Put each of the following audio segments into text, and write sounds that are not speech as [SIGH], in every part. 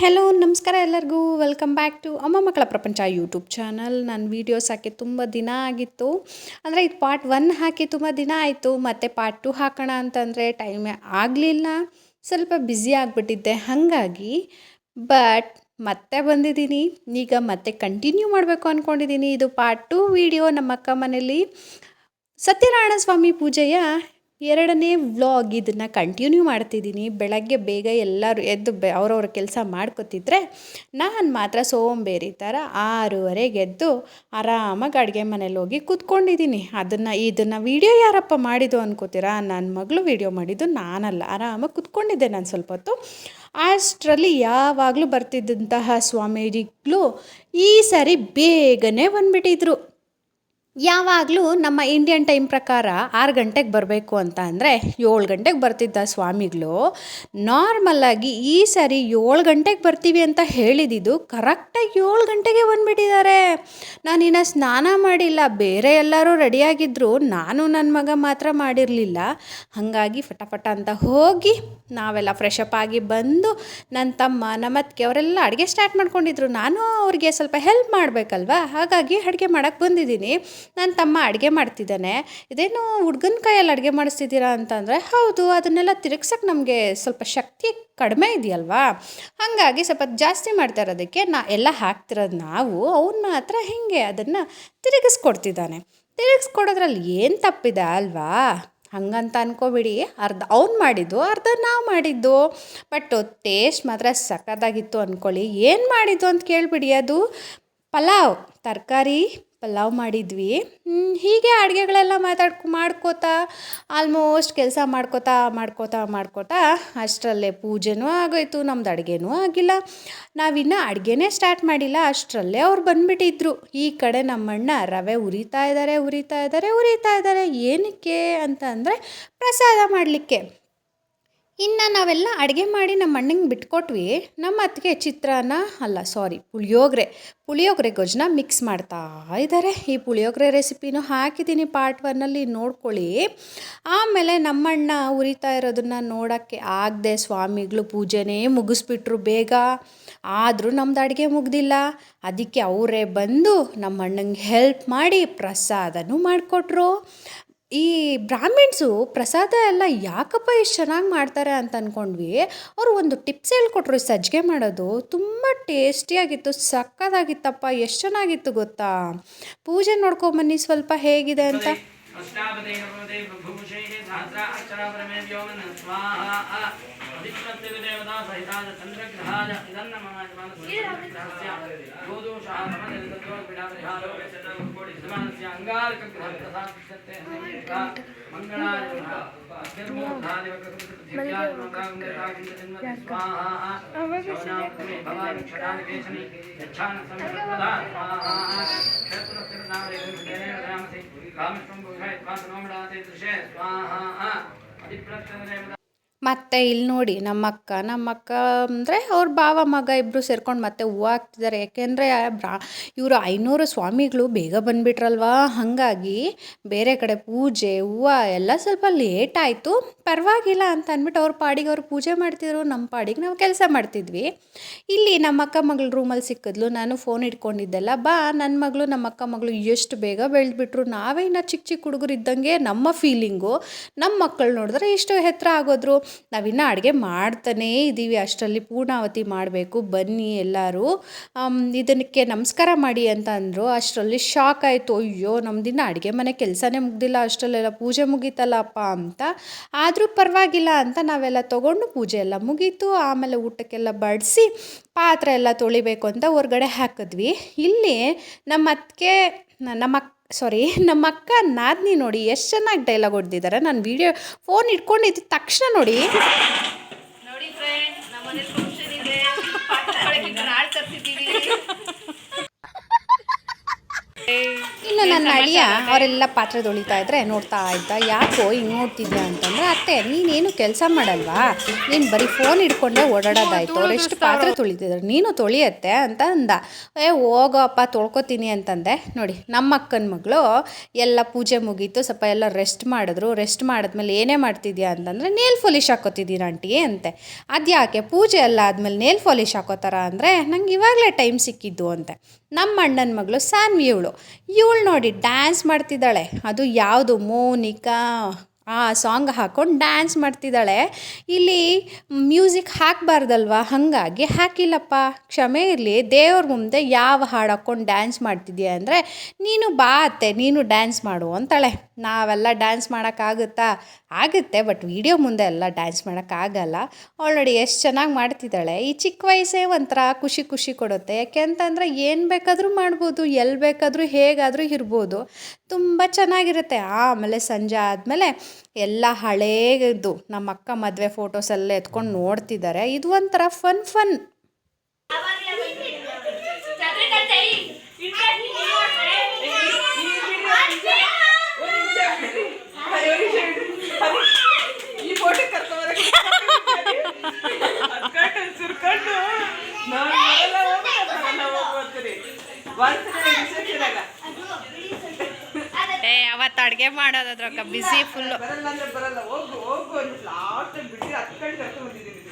Hello ನಮಸ್ಕಾರ ಎಲ್ಲರಿಗೂ. Welcome back to ಅಮ್ಮ ಮಕ್ಕಳ ಪ್ರಪಂಚ ಯೂಟ್ಯೂಬ್ ಚಾನಲ್ ನಾನು ವೀಡಿಯೋಸ್ ಹಾಕಿ ತುಂಬ ದಿನ ಆಗಿತ್ತು. ಅಂದರೆ ಇದು ಪಾರ್ಟ್ ಒನ್ ಹಾಕಿ ತುಂಬ ದಿನ ಆಯಿತು. ಮತ್ತು ಪಾರ್ಟ್ ಟು ಹಾಕೋಣ ಅಂತಂದರೆ ಟೈಮೇ ಆಗಲಿಲ್ಲ. ಸ್ವಲ್ಪ ಬ್ಯುಸಿ ಆಗಿಬಿಟ್ಟಿದ್ದೆ. ಹಾಗಾಗಿ ಬಟ್ ಮತ್ತೆ ಬಂದಿದ್ದೀನಿ. ಈಗ ಮತ್ತೆ ಕಂಟಿನ್ಯೂ ಮಾಡಬೇಕು ಅಂದ್ಕೊಂಡಿದ್ದೀನಿ ಇದು ಪಾರ್ಟ್ ಟು ವೀಡಿಯೋ ನಮ್ಮ ಅಕ್ಕ ಮನೆಯಲ್ಲಿ ಸತ್ಯನಾರಾಯಣ ಸ್ವಾಮಿ ಪೂಜೆಯ ಎರಡನೇ ವ್ಲಾಗ್ ಇದನ್ನು ಕಂಟಿನ್ಯೂ ಮಾಡ್ತಿದ್ದೀನಿ. ಬೆಳಗ್ಗೆ ಬೇಗ ಎಲ್ಲರೂ ಎದ್ದು ಬೆ ಅವ್ರವ್ರ ಕೆಲಸ ಮಾಡ್ಕೊತಿದ್ರೆ ನಾನು ಮಾತ್ರ ಸೋಂಬೇರಿ ಥರ ಆರೂವರೆಗೆ ಎದ್ದು ಆರಾಮಾಗಿ ಅಡುಗೆ ಮನೇಲಿ ಹೋಗಿ ಕೂತ್ಕೊಂಡಿದ್ದೀನಿ. ಅದನ್ನು ಇದನ್ನು ವೀಡಿಯೋ ಯಾರಪ್ಪ ಮಾಡಿದ್ದು ಅನ್ಕೋತೀರಾ? ನನ್ನ ಮಗಳು ವೀಡಿಯೋ ಮಾಡಿದ್ದು ನಾನಲ್ಲ. ಆರಾಮಾಗಿ ಕೂತ್ಕೊಂಡಿದ್ದೆ ನಾನು ಸ್ವಲ್ಪ ಹೊತ್ತು. ಅಷ್ಟರಲ್ಲಿ ಯಾವಾಗಲೂ ಬರ್ತಿದ್ದಂತಹ ಸ್ವಾಮೀಜಿಗಳು ಈ ಸಾರಿ ಬೇಗನೆ ಬಂದುಬಿಟ್ಟಿದ್ರು. ಯಾವಾಗಲೂ ನಮ್ಮ ಇಂಡಿಯನ್ ಟೈಮ್ ಪ್ರಕಾರ ಆರು ಗಂಟೆಗೆ ಬರಬೇಕು ಅಂತ ಅಂದರೆ ಏಳು ಗಂಟೆಗೆ ಬರ್ತಿದ್ದ ಸ್ವಾಮಿಗಳು ನಾರ್ಮಲ್ಲಾಗಿ ಈ ಸರಿ ಏಳು ಗಂಟೆಗೆ ಬರ್ತೀವಿ ಅಂತ ಹೇಳಿದಿದ್ದು ಕರೆಕ್ಟಾಗಿ ಏಳು ಗಂಟೆಗೆ ಬಂದುಬಿಟ್ಟಿದ್ದಾರೆ. ನಾನಿನ್ನು ಸ್ನಾನ ಮಾಡಿಲ್ಲ, ಬೇರೆ ಎಲ್ಲರೂ ರೆಡಿಯಾಗಿದ್ದರು ನಾನು ನನ್ನ ಮಗ ಮಾತ್ರ ಮಾಡಿರಲಿಲ್ಲ. ಹಾಗಾಗಿ ಫಟಾಫಟ ಅಂತ ಹೋಗಿ ನಾವೆಲ್ಲ ಫ್ರೆಶ್ ಅಪ್ ಆಗಿ ಬಂದು ನನ್ನ ತಮ್ಮ ನಮ್ಮ ಅತ್ತಿಗೆ ಅವರೆಲ್ಲ ಅಡುಗೆ ಸ್ಟಾರ್ಟ್ ಮಾಡ್ಕೊಂಡಿದ್ರು. ನಾನು ಅವ್ರಿಗೆ ಸ್ವಲ್ಪ ಹೆಲ್ಪ್ ಮಾಡಬೇಕಲ್ವಾ? ಹಾಗಾಗಿ ಅಡುಗೆ ಮಾಡೋಕ್ಕೆ ಬಂದಿದ್ದೀನಿ. ನನ್ನ ತಮ್ಮ ಅಡುಗೆ ಮಾಡ್ತಿದ್ದಾನೆ. ಇದೇನು ಹುಡ್ಗನ ಕೈಯಲ್ಲಿ ಅಡುಗೆ ಮಾಡಿಸ್ತಿದ್ದೀರಾ ಅಂತಂದರೆ, ಹೌದು, ಅದನ್ನೆಲ್ಲ ತಿರುಗ್ಸಕ್ಕೆ ನಮಗೆ ಸ್ವಲ್ಪ ಶಕ್ತಿ ಕಡಿಮೆ ಇದೆಯಲ್ವಾ? ಹಾಗಾಗಿ ಸ್ವಲ್ಪ ಜಾಸ್ತಿ ಮಾಡ್ತಾ ಇರೋದಕ್ಕೆ ನಾ ಎಲ್ಲ ಹಾಕ್ತಿರೋದು ನಾವು, ಅವ್ನು ಮಾತ್ರ ಹೀಗೆ ಅದನ್ನು ತಿರುಗಿಸ್ಕೊಡ್ತಿದ್ದಾನೆ. ತಿರುಗಿಸ್ಕೊಡೋದ್ರಲ್ಲಿ ಏನು ತಪ್ಪಿದೆ ಅಲ್ವಾ? ಹಂಗಂತ ಅನ್ಕೋಬಿಡಿ, ಅರ್ಧ ಅವ್ನು ಮಾಡಿದ್ದು, ಅರ್ಧ ನಾವು ಮಾಡಿದ್ದು. ಬಟ್ ಟೇಸ್ಟ್ ಮಾತ್ರ ಸಖತ್ತಾಗಿತ್ತು ಅಂದ್ಕೊಳ್ಳಿ ಏನು ಮಾಡಿದ್ದು ಅಂತ ಕೇಳಿಬಿಡಿ ಅದು. ಪಲಾವ್, ತರಕಾರಿ ಪಲಾವ್ ಮಾಡಿದ್ವಿ. ಹೀಗೆ ಅಡುಗೆಗಳೆಲ್ಲ ಮಾತಾಡ್ಕೊ ಮಾಡ್ಕೋತಾ ಆಲ್ಮೋಸ್ಟ್ ಕೆಲಸ ಮಾಡ್ಕೋತಾ ಮಾಡ್ಕೋತಾ ಮಾಡ್ಕೋತಾ ಅಷ್ಟರಲ್ಲೇ ಪೂಜೆನೂ ಆಗೋಯ್ತು, ನಮ್ದು ಅಡುಗೆನೂ ಆಗಿಲ್ಲ. ನಾವಿನ್ನೂ ಅಡುಗೆನೇ ಸ್ಟಾರ್ಟ್ ಮಾಡಿಲ್ಲ, ಅಷ್ಟರಲ್ಲೇ ಅವ್ರು ಬಂದುಬಿಟ್ಟಿದ್ರು. ಈ ಕಡೆ ನಮ್ಮಣ್ಣ ರವೆ ಉರಿತಾ ಇದ್ದಾರೆ ಉರಿತಾ ಇದ್ದಾರೆ ಉರಿತಾ ಇದ್ದಾರೆ ಏನಕ್ಕೆ ಅಂತ ಅಂದರೆ ಪ್ರಸಾದ ಮಾಡಲಿಕ್ಕೆ. ಇನ್ನು ನಾವೆಲ್ಲ ಅಡುಗೆ ಮಾಡಿ ನಮ್ಮ ಅಣ್ಣಂಗೆ ಬಿಟ್ಕೊಟ್ವಿ. ನಮ್ಮ ಅತ್ತಿಗೆ ಚಿತ್ರಾನ್ನ ಅಲ್ಲ ಸಾರಿ ಪುಳಿಯೋಗರೆ. ಪುಳಿಯೋಗರೆ ಗೊಜ್ಜನ್ನ ಮಿಕ್ಸ್ ಮಾಡ್ತಾ ಇದ್ದಾರೆ ಈ ಪುಳಿಯೋಗರೆ ರೆಸಿಪಿನೂ ಹಾಕಿದ್ದೀನಿ ಪಾರ್ಟ್ ಒನ್ನಲ್ಲಿ ನೋಡ್ಕೊಳ್ಳಿ. ಆಮೇಲೆ ನಮ್ಮಣ್ಣ ಉರಿತಾ ಇರೋದನ್ನು ನೋಡೋಕ್ಕೆ ಆಗದೆ ಸ್ವಾಮಿಗಳು ಪೂಜೆನೇ ಮುಗಿಸ್ಬಿಟ್ರು ಬೇಗ. ಆದರೂ ನಮ್ದು ಅಡುಗೆ ಮುಗ್ದಿಲ್ಲ. ಅದಕ್ಕೆ ಅವರೇ ಬಂದು ನಮ್ಮ ಅಣ್ಣಂಗೆ ಹೆಲ್ಪ್ ಮಾಡಿ ಪ್ರಸಾದನೂ ಮಾಡಿಕೊಟ್ರು. ಈ ಬ್ರಾಹ್ಮಿಣ್ಸು ಪ್ರಸಾದ ಎಲ್ಲ ಯಾಕಪ್ಪ ಇಷ್ಟು ಚೆನ್ನಾಗಿ ಮಾಡ್ತಾರೆ ಅಂತ ಅಂದ್ಕೊಂಡ್ವಿ ಅವರು ಒಂದು ಟಿಪ್ಸ್ ಹೇಳ್ಕೊಟ್ರು ಸಜ್ಜಿಗೆ ಮಾಡೋದು. ತುಂಬ ಟೇಸ್ಟಿಯಾಗಿತ್ತು ಸಕ್ಕತ್ತಾಗಿತ್ತಪ್ಪ ಎಷ್ಟು ಚೆನ್ನಾಗಿತ್ತು ಗೊತ್ತಾ? ಪೂಜೆ ನೋಡ್ಕೊಂಬನ್ನಿ ಸ್ವಲ್ಪ ಹೇಗಿದೆ ಅಂತ. అష్టాపదే నవదే భూషే సహస్ర అక్షరాపరమే వ్యోమన స్వాహ అధిష్మత్తిదేవతా సహితాయ చంద్రగ్రహాయ ఇదన్న మమాజమానోదోషామోడిమానస్య అంగారకగ్రహప్రసాక్షత్తే మంగళాయ స్వాహ ಪೀಡಾಪರಿಹಾರೋ ಮತ್ತೆ ಇಲ್ಲಿ ನೋಡಿ ನಮ್ಮ ಅಕ್ಕ ನಮ್ಮ ಅಕ್ಕ ಅಂದರೆ ಅವ್ರ ಭಾವ, ಮಗ ಇಬ್ಬರು ಸೇರ್ಕೊಂಡು ಮತ್ತೆ ಹೂವು ಹಾಕ್ತಿದ್ದಾರೆ ಯಾಕೆಂದರೆ ಬ್ರಾ, ಇವರು ಐನೂರು ಸ್ವಾಮಿಗಳು, ಬೇಗ ಬಂದುಬಿಟ್ರಲ್ವಾ? ಹಾಗಾಗಿ ಬೇರೆ ಕಡೆ ಪೂಜೆ, ಹೂವು ಎಲ್ಲ ಸ್ವಲ್ಪ ಲೇಟ್ ಆಯಿತು. ಪರವಾಗಿಲ್ಲ ಅಂತ ಅಂದ್ಬಿಟ್ಟು ಅವ್ರ ಪಾಡಿಗೆ ಅವ್ರು ಪೂಜೆ ಮಾಡ್ತಿದ್ರು. ನಮ್ಮ ಪಾಡಿಗೆ ನಾವು ಕೆಲಸ ಮಾಡ್ತಿದ್ವಿ. ಇಲ್ಲಿ ನಮ್ಮ ಅಕ್ಕ ಮಗಳು ರೂಮಲ್ಲಿ ಸಿಕ್ಕಿದ್ಲು. ನಾನು ಫೋನ್ ಇಟ್ಕೊಂಡಿದ್ದೆಲ್ಲ, ಬಾ ನನ್ನ ಮಗಳು, ನಮ್ಮ ಅಕ್ಕ ಮಗಳು ಎಷ್ಟು ಬೇಗ ಬೆಳೆದ್ಬಿಟ್ರು. ನಾವೇ ಚಿಕ್ಕ ಚಿಕ್ಕ ಹುಡುಗರು ಇದ್ದಂಗೆ ನಮ್ಮ ಫೀಲಿಂಗು ನಮ್ಮ ಮಕ್ಕಳು ನೋಡಿದ್ರೆ ಇಷ್ಟು ಹೆತ್ತರ ಆಗೋದ್ರು. ನಾವಿನ್ನೂ ಅಡುಗೆ ಮಾಡ್ತಾನೇ ಇದ್ದೀವಿ ಅಷ್ಟರಲ್ಲಿ ಪೂರ್ಣಾವತಿ ಮಾಡಬೇಕು. ಬನ್ನಿ ಎಲ್ಲರೂ. ಇದಕ್ಕೆ ನಮಸ್ಕಾರ ಮಾಡಿ ಅಂತ ಅಂದರು. ಅಷ್ಟರಲ್ಲಿ ಶಾಕ್ ಆಯಿತು. ಅಯ್ಯೋ, ನಮ್ದಿನ್ನ ಅಡುಗೆ ಮನೆ ಕೆಲಸನೇ ಮುಗ್ದಿಲ್ಲ. ಅಷ್ಟರಲ್ಲೆಲ್ಲ ಪೂಜೆ ಮುಗೀತಲ್ಲಪ್ಪ ಅಂತ. ಆದರೂ ಪರವಾಗಿಲ್ಲ ಅಂತ ನಾವೆಲ್ಲ ತೊಗೊಂಡು ಪೂಜೆ ಎಲ್ಲ ಮುಗೀತು. ಆಮೇಲೆ ಊಟಕ್ಕೆಲ್ಲ ಬಡಿಸಿ ಪಾತ್ರೆ ಎಲ್ಲ ತೊಳಿಬೇಕು ಅಂತ ಹೊರ್ಗಡೆ ಹಾಕಿದ್ವಿ. ಇಲ್ಲಿ ನಮ್ಮ ಅತ್ತಿಗೆ ನಮ್ಮ ಸಾರಿ [LAUGHS] ನಮ್ಮ ಅಕ್ಕ ನಾದ್ನಿ ನೋಡಿ ಎಷ್ಟು ಚೆನ್ನಾಗಿ ಡೈಲಾಗ್ ಹೊಡೆದಿದ್ದಾರೆ ನಾನು ವೀಡಿಯೋ ಫೋನ್ ಇಟ್ಕೊಂಡಿದ್ದ ತಕ್ಷಣ ನೋಡಿ. ಇನ್ನು ನನ್ನ ಅಳಿಯ ಅವರೆಲ್ಲ ಪಾತ್ರೆ ತೊಳಿತಾ ಇದ್ರೆ ನೋಡ್ತಾ ಇದ್ದ. ಯಾಕೋ ಹಿಂಗೆ ನೋಡ್ತಿದ್ಯಾ ಅಂತ. ಅಂತಂದ್ರೆ ಅತ್ತೆ ನೀನೇನು ಕೆಲಸ ಮಾಡಲ್ವಾ? ನೀನು ಬರೀ ಫೋನ್ ಹಿಡ್ಕೊಂಡೇ ಓಡಾಡೋದಾಯ್ತು. ಅವರೆಷ್ಟು ಪಾತ್ರೆ ತೊಳಿತಿದ್ರು. ನೀನು ತೊಳಿಯತ್ತೆ ಅಂತ ಅಂದ. ಏ ಹೋಗಪ್ಪ ತೊಳ್ಕೊತೀನಿ ಅಂತಂದೆ. ನೋಡಿ ನಮ್ಮ ಅಕ್ಕನ ಮಗಳು ಎಲ್ಲ ಪೂಜೆ ಮುಗೀತು. ಸ್ವಲ್ಪ ಎಲ್ಲ ರೆಸ್ಟ್ ಮಾಡಿದ್ರು. ರೆಸ್ಟ್ ಮಾಡಿದ್ಮೇಲೆ ಏನೇ ಮಾಡ್ತಿದ್ಯಾ ಅಂತಂದರೆ ನೇಲ್ ಪಾಲಿಶ್ ಹಾಕೋತಿದ್ದೀನಿ ಆಂಟಿ ಅಂತೆ. ಅದ್ಯಾಕೆ? ಪೂಜೆ ಎಲ್ಲ ಆದಮೇಲೆ ನೇಲ್ ಪಾಲಿಶ್ ಹಾಕೋತಾರ ಅಂದರೆ ನಂಗೆ ಇವಾಗಲೇ ಟೈಮ್ ಸಿಕ್ಕಿದ್ದು ಅಂತೆ. ನಮ್ಮ ಅಣ್ಣನ ಮಗಳು ಸಾನ್ವಿ ಇವಳು. ಇವಳು ನೋಡಿ ಡ್ಯಾನ್ಸ್ ಮಾಡ್ತಿದ್ದಾಳೆ. ಅದು ಯಾವುದು? ಮೋನಿಕಾ ಆ ಸಾಂಗ್ ಹಾಕ್ಕೊಂಡು ಡ್ಯಾನ್ಸ್ ಮಾಡ್ತಿದ್ದಾಳೆ. ಇಲ್ಲಿ ಮ್ಯೂಸಿಕ್ ಹಾಕಬಾರ್ದಲ್ವ? ಹಾಗಾಗಿ ಹಾಕಿಲ್ಲಪ್ಪ. ಕ್ಷಮೆ ಇರಲಿ. ದೇವ್ರ ಮುಂದೆ ಯಾವ ಹಾಡು ಹಾಕ್ಕೊಂಡು ಡ್ಯಾನ್ಸ್ ಮಾಡ್ತಿದ್ದೀಯ ಅಂದರೆ, ನೀನು ಬಾ ಅತ್ತೆ, ನೀನು ಡ್ಯಾನ್ಸ್ ಮಾಡು ಅಂತಾಳೆ. ನಾವೆಲ್ಲ ಡ್ಯಾನ್ಸ್ ಮಾಡೋಕ್ಕಾಗುತ್ತಾ? ಆಗುತ್ತೆ ಬಟ್ ವೀಡಿಯೋ ಮುಂದೆ ಎಲ್ಲ ಡ್ಯಾನ್ಸ್ ಮಾಡೋಕ್ಕಾಗಲ್ಲ. ಆಲ್ರೆಡಿ ಎಷ್ಟು ಚೆನ್ನಾಗಿ ಮಾಡ್ತಿದ್ದಾಳೆ. ಈ ಚಿಕ್ಕ ವಯಸ್ಸೇ ಒಂಥರ ಖುಷಿ ಖುಷಿ ಕೊಡುತ್ತೆ. ಯಾಕೆ ಅಂತಂದರೆ ಏನು ಬೇಕಾದರೂ ಮಾಡ್ಬೋದು ಎಲ್ಲಿ ಬೇಕಾದರೂ ಹೇಗಾದರೂ ಇರ್ಬೋದು. ತುಂಬ ಚೆನ್ನಾಗಿರುತ್ತೆ. ಆಮೇಲೆ ಸಂಜೆ ಆದಮೇಲೆ ಎಲ್ಲ ಹಳೇದು. ನಮ್ಮ ಅಕ್ಕ ಮದುವೆ ಫೋಟೋಸ್ ಎಲ್ಲ ಎತ್ಕೊಂಡು ನೋಡ್ತಿದ್ದಾರೆ. ಇದು ಒಂಥರ ಫನ್ ಫನ್ ಈ ಫೋಟೋ ಸುರ್ಕೊಂಡು. ನಾನು ಬರಲ್ಲ ಬರಲ್ಲ ಏ ಅವತ್ತು ಅಡುಗೆ ಮಾಡೋದ್ರಕ್ಕ ಬಿಸಿ ಫುಲ್ಲು ಬರಲ್ಲ ಅಂದ್ರೆ ಬರಲ್ಲ. ಹೋಗು ಹೋಗು ಅಂತ ಲಾಸ್ಟ್ ಬಿಟ್ಟು ಹತ್ಕೊಂಡು ಕರ್ಕೊಂಡ್ ಬಂದಿದ್ದೀನಿ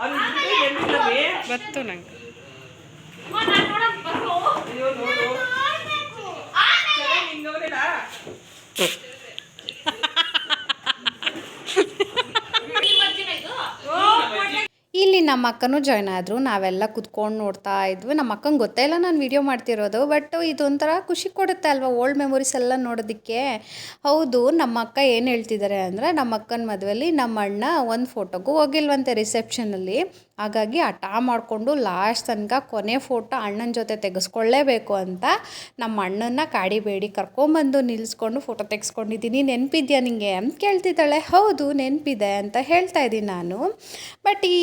ಅವ್ನು ಬಿಟ್ಟು ಎಲ್ಲಿದ್ದಾವೆ ಗೊತ್ತು ನಂಗೆ. ಅಯ್ಯೋ ನೋಡು. ಚೆನ್ನಾಗಿ ಇಲ್ಲಿ ನಮ್ಮ ಅಕ್ಕನೂ ಜಾಯ್ನ್ ಆದರು, ನಾವೆಲ್ಲ ಕುತ್ಕೊಂಡು ನೋಡ್ತಾ ಇದ್ವಿ. ನಮ್ಮ ಅಕ್ಕಂಗೆ ಗೊತ್ತೇ ಇಲ್ಲ ನಾನು ವೀಡಿಯೋ ಮಾಡ್ತಿರೋದು ಬಟ್ ಇದೊಂಥರ ಖುಷಿ ಕೊಡುತ್ತೆ ಅಲ್ವಾ? ಓಲ್ಡ್ ಮೆಮೊರೀಸ್ ಎಲ್ಲ ನೋಡೋದಕ್ಕೆ. ಹೌದು ನಮ್ಮ ಅಕ್ಕ ಏನು ಹೇಳ್ತಿದ್ದಾರೆ ಅಂದರೆ ನಮ್ಮ ಅಕ್ಕನ ಮದುವೆಯಲ್ಲಿ ನಮ್ಮ ಅಣ್ಣ ಒಂದು ಫೋಟೋಗೂ ಹೋಗಿಲ್ವಂತೆ ರಿಸೆಪ್ಷನಲ್ಲಿ ಹಾಗಾಗಿ ಹಠ ಮಾಡಿಕೊಂಡು ಲಾಸ್ಟ್ ತನಕ ಕೊನೆ ಫೋಟೋ ಅಣ್ಣನ ಜೊತೆ ತೆಗೆಸ್ಕೊಳ್ಳೇಬೇಕು ಅಂತ ನಮ್ಮ ಅಣ್ಣನ ಕಾಡಿಬೇಡಿ ಕರ್ಕೊಂಬಂದು ನಿಲ್ಲಿಸ್ಕೊಂಡು ಫೋಟೋ ತೆಗೆಸ್ಕೊಂಡಿದ್ದೀನಿ. ನೆನಪಿದ್ಯಾ ನಿಂಗೆ? ಅಂತ ಕೇಳ್ತಿದ್ದಾಳೆ. ಹೌದು, ನೆನಪಿದೆ ಅಂತ ಹೇಳ್ತಾ ಇದ್ದೀನಿ ನಾನು. ಬಟ್ ಈ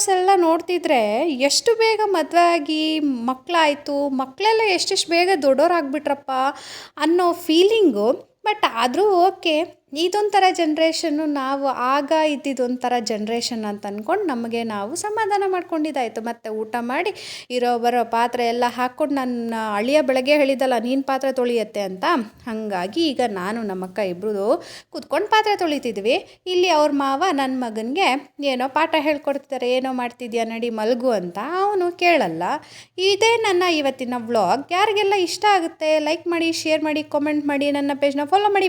ಫೋಟೋಸ್ ಎಲ್ಲ ನೋಡ್ತಿದ್ರೆ ಎಷ್ಟು ಬೇಗ ಮದುವೆ ಆಗಿ ಮಕ್ಕಳಾಯಿತು ಮಕ್ಕಳೆಲ್ಲ ಎಷ್ಟೆಷ್ಟು ಬೇಗ ದೊಡ್ಡೋರಾಗ್ಬಿಟ್ರಪ್ಪ ಅನ್ನೋ ಫೀಲಿಂಗು ಬಟ್ ಆದರೂ ಓಕೆ ಇದೊಂಥರ ಜನ್ರೇಷನ್ನು ನಾವು ಆಗ ಇದ್ದಿದ್ದೊಂಥರ ಜನ್ರೇಷನ್ ಅಂತ ಅಂದ್ಕೊಂಡು ನಮಗೆ ನಾವು ಸಮಾಧಾನ ಮಾಡ್ಕೊಂಡಿದ್ದಾಯಿತು. ಮತ್ತು ಊಟ ಮಾಡಿ ಇರೋ ಬರೋ ಪಾತ್ರೆ ಎಲ್ಲ ಹಾಕ್ಕೊಂಡು ನನ್ನ ಅಳಿಯ ಬೆಳಗ್ಗೆ ಹೇಳಿದ್ದಲ್ಲ ನೀನು ಪಾತ್ರೆ ತೊಳಿಯತ್ತೆ ಅಂತ? ಹಾಗಾಗಿ ಈಗ ನಾನು ನಮ್ಮಕ್ಕ ಇಬ್ಬರು ಕೂತ್ಕೊಂಡು ಪಾತ್ರೆ ತೊಳಿತಿದ್ವಿ. ಇಲ್ಲಿ ಅವ್ರ ಮಾವ ನನ್ನ ಮಗನಿಗೆ ಏನೋ ಪಾಠ ಹೇಳ್ಕೊಡ್ತಿದ್ದಾರೆ ಏನೋ ಮಾಡ್ತಿದ್ಯಾ ನಡಿ ಮಲಗು ಅಂತ ಅವನು ಕೇಳಲ್ಲ. ಇದೇ ನನ್ನ ಇವತ್ತಿನ ವ್ಲಾಗ್ ಯಾರಿಗೆಲ್ಲ ಇಷ್ಟ ಆಗುತ್ತೆ ಲೈಕ್ ಮಾಡಿ ಶೇರ್ ಮಾಡಿ ಕಾಮೆಂಟ್ ಮಾಡಿ, ನನ್ನ ಪೇಜ್ನ ಫಾಲೋ ಮಾಡಿ.